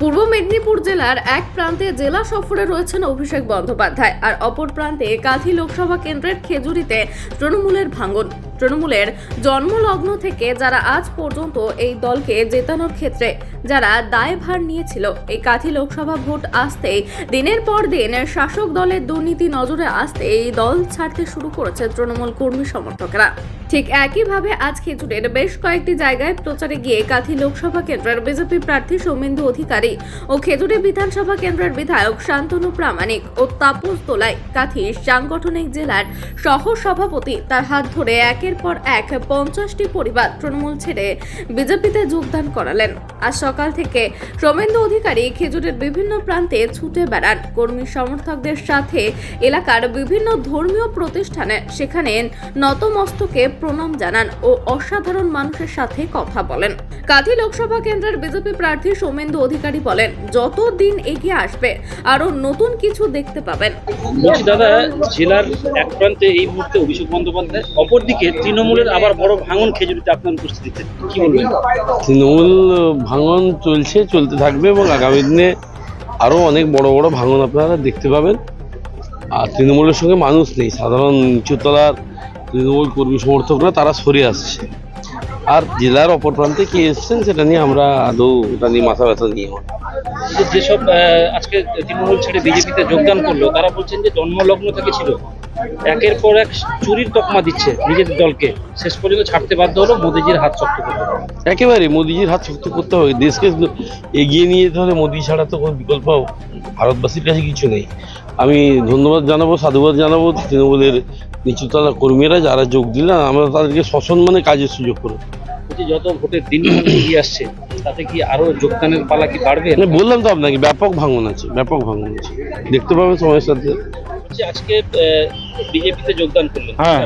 পূর্ব মেদিনীপুর জেলার এক প্রান্তে জেলা সফরে রয়েছেন অভিষেক বন্দ্যোপাধ্যায় আর অপর প্রান্তে কাঁথি লোকসভা কেন্দ্রের খেজুরিতে তৃণমূলের ভাঙন। তৃণমূলের জন্মলগ্ন থেকে যারা আজ পর্যন্ত এই দলকে জেতানোর ক্ষেত্রে যারা দায়ভার নিয়েছিল, এই কাঁথি লোকসভা ভোট আসতেই দিনের পর দিন শাসক দলের দুর্নীতি নজরে আসতে এই দল ছাড়তে শুরু করেছে তৃণমূল কর্মী সমর্থকরা। ঠিক একইভাবে আজ খেজুরের বেশ কয়েকটি জায়গায় প্রচারে গিয়ে কাঁথি লোকসভা কেন্দ্রের বিজেপি প্রার্থী সৌমেন্দু অধিকারী ও খেজুরি বিধানসভা কেন্দ্রের বিধায়ক শান্তনু প্রামাণিক ও তাপস তোলায় কাঁথি সাংগঠনিক জেলার সহ সভাপতি তার হাত ধরে একের পর এক পঞ্চাশটি পরিবার তৃণমূল ছেড়ে বিজেপিতে যোগদান করালেন। আজ সকাল থেকে সৌমেন্দু অধিকারী খেজুরের বিভিন্ন প্রান্তে ছুটে বেড়ান। কর্মী সমর্থকদের সাথে এলাকার বিভিন্ন ধর্মীয় প্রতিষ্ঠানে সেখানে নতমস্তকে প্রণাম জানান ও অসাধারণ মানুষের সাথে কথা বলেন। কাঁথি লোকসভা কেন্দ্রের বিজেপি প্রার্থী সৌমেন্দু অধিকারী বলেন যত দিন এগিয়ে আসবে আরও নতুন কিছু দেখতে পাবেন। দাদা জেলার এক প্রান্তে এই মুহূর্তে অভিষেক বন্দ্যোপাধ্যায় অপরদিকে তৃণমূলের আবার বড় ভাঙন খেজুরিতে আপনার উপস্থিতিতে কি বলবেন? তৃণমূল ভাঙন চলছে চলতে থাকবে এবং আগামী দিনে আরও অনেক বড় বড় ভাঙন আপনারা দেখতে পাবেন। আর তৃণমূলের সঙ্গে মানুষ নেই সাধারণ নিচুতলার তৃণমূল কর্মী সমর্থকরা, তারা সরে আসছে। আর জেলার অপর প্রান্তে কে এসছেন, সেটা নিয়ে আমরা আদৌ ওটা নিয়ে মাথা ব্যথা নিয়ে যেসব আজকে তৃণমূল ছেড়ে বিজেপিতে যোগদান করল, তারা বলছেন যে জন্মলগ্ন থেকে ছিল। একের পর এক চুরির তকমা দিচ্ছে নিজেদের দলকে। শেষ পর্যন্ত ছাড়তে বাধ্য হলো মোদিজির হাত শক্ত করতে একেবারে মোদিজির হাত শক্ত করতে হবে। দেশকে এগিয়ে নিয়ে যেতে হলে মোদি ছাড়া তো কোনো বিকল্প ভারতবাসীর কাছে কিছু নেই। আমি ধন্যবাদ জানাব সাধুবাদ জানাব তৃণমূলের নিচুতলা কর্মীরা যারা যোগ দিলেন আমরা তাদেরকে সসম্মানে কাজের সুযোগ করব যত ভোটের দিন এগিয়ে আসছে তাতে কি আরও যোগদানের পালা কি বাড়বে? বললাম তো আপনাকে ব্যাপক ভাঙন আছে ব্যাপক ভাঙন আছে। দেখতে পাবেন সময়ের সাথে আজকে বিজেপিতে যোগদান করলেন। হ্যাঁ।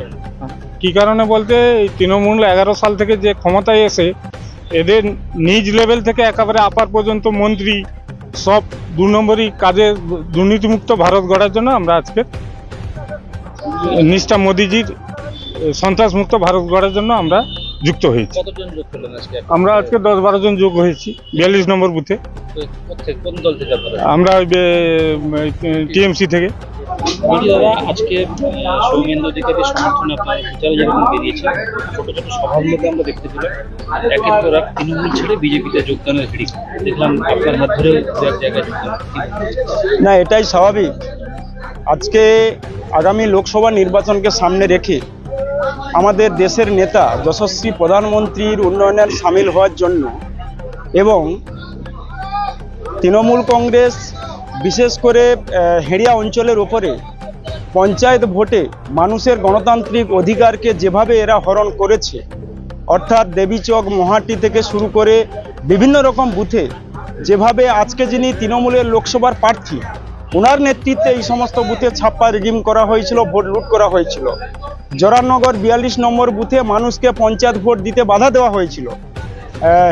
কি কারণে বলতে এই তৃণমূল এগারো সাল থেকে যে ক্ষমতায় এসে এদের নিজ লেভেল থেকে একেবারে আপার পর্যন্ত মন্ত্রী সব দু নম্বরই কাজে দুর্নীতিমুক্ত ভারত গড়ার জন্য আমরা আজকে নিষ্ঠা মোদিজির সন্ত্রাসমুক্ত ভারত গড়ার জন্য আমরা যুক্ত হয়েছি। আমরা আজকে দশ বারো জন যোগ হয়েছি বিয়াল্লিশ নম্বর বুথে। আমরা টিএমসি থেকে। বলছি আজকে সৌমেন্দ্র অধিকারী সমর্থনে আপনার প্রচারে যেরকম বেরিয়েছে, ছোট ছোট মধ্যে আমরা দেখতে পেলাম। একের পর এক তৃণমূল ছেড়ে বিজেপিতে যোগদানের হিড়িক দেখলাম আপনার হাত ধরে এক জায়গায় না, এটাই স্বাভাবিক। আজকে আগামী লোকসভা নির্বাচনকে সামনে রেখে আমাদের দেশের নেতা, যশস্বী প্রধানমন্ত্রীর উন্নয়নের সামিল হওয়ার জন্য এবং তৃণমূল কংগ্রেস বিশেষ করে হেড়িয়া অঞ্চলের ওপরে পঞ্চায়েত ভোটে মানুষের গণতান্ত্রিক অধিকারকে যেভাবে এরা হরণ করেছে, অর্থাৎ দেবীচক মহাটি থেকে শুরু করে বিভিন্ন রকম বুথে, যেভাবে আজকে যিনি তৃণমূলের লোকসভার প্রার্থী ওনার নেতৃত্বে এই সমস্ত বুথে ছাপ্পা রিডিম করা হয়েছিল, ভোট লুট করা হয়েছিল। জোরানগর বিয়াল্লিশ নম্বর বুথে মানুষকে পঞ্চায়েত ভোট দিতে বাধা দেওয়া হয়েছিল।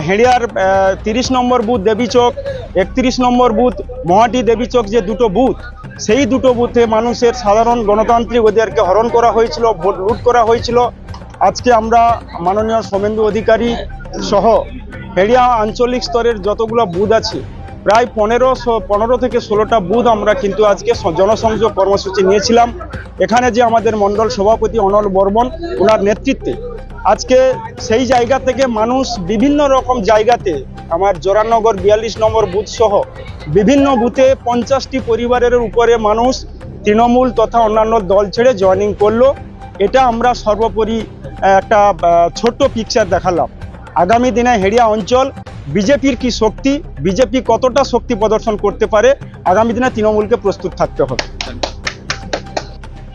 হেড়িয়ার তিরিশ নম্বর বুথ দেবীচক একত্রিশ নম্বর বুথ মহাটি দেবীচক যে দুটো বুথ, সেই দুটো বুথে মানুষের সাধারণ গণতান্ত্রিক অধিকারকে হরণ করা হয়েছিল, ভোট লুট করা হয়েছিল। আজকে আমরা মাননীয় সোমেন্দু অধিকারী সহ হেড়িয়া আঞ্চলিক স্তরের যতগুলো বুথ আছে, প্রায় পনেরো পনেরো থেকে ষোলোটা বুথ আমরা কিন্তু আজকে জনসংযোগ কর্মসূচি নিয়েছিলাম। এখানে যে আমাদের মণ্ডল সভাপতি অনল বর্মন, ওনার নেতৃত্বে আজকে সেই জায়গা থেকে মানুষ বিভিন্ন রকম জায়গাতে, আমার জোরানগর বিয়াল্লিশ নম্বর বুথ সহ বিভিন্ন বুথে পঞ্চাশটি পরিবারের উপরে মানুষ তৃণমূল তথা অন্যান্য দল ছেড়ে জয়েনিং করল। এটা আমরা সর্বোপরি একটা ছোট্ট পিকচার দেখালাম। আগামী দিনে হেড়িয়া অঞ্চল, বিজেপির কি শক্তি, বিজেপি কতটা শক্তি প্রদর্শন করতে পারে, আগামী দিনে তৃণমূলকে প্রস্তুত থাকতে হবে।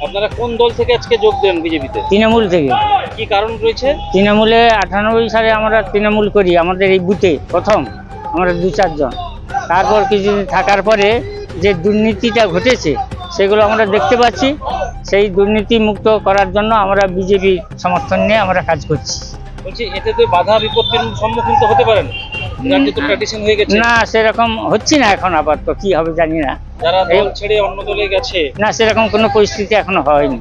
আপনারা কোন দল থেকে আজকে যোগ দেন বিজেপিতে? তৃণমূল থেকে। কি কারণ রয়েছে? তৃণমূলে আটানব্বই সালে আমরা তৃণমূল করি আমাদের এই বুথে প্রথম আমরা দু চারজন। তারপর কিছুদিন থাকার পরে যে দুর্নীতিটা ঘটেছে সেগুলো আমরা দেখতে পাচ্ছি। সেই দুর্নীতি মুক্ত করার জন্য আমরা বিজেপি সমর্থন নিয়ে আমরা কাজ করছি। বলছি এতে তো বাধা বিপত্তির সম্মুখীন তো হতে পারেন। না সেরকম হচ্ছে না এখন আপাতত কি হবে জানি না। যারা দল ছেড়ে অন্য দলে গেছে? না সেরকম কোনো পরিস্থিতি এখনও হয়নি।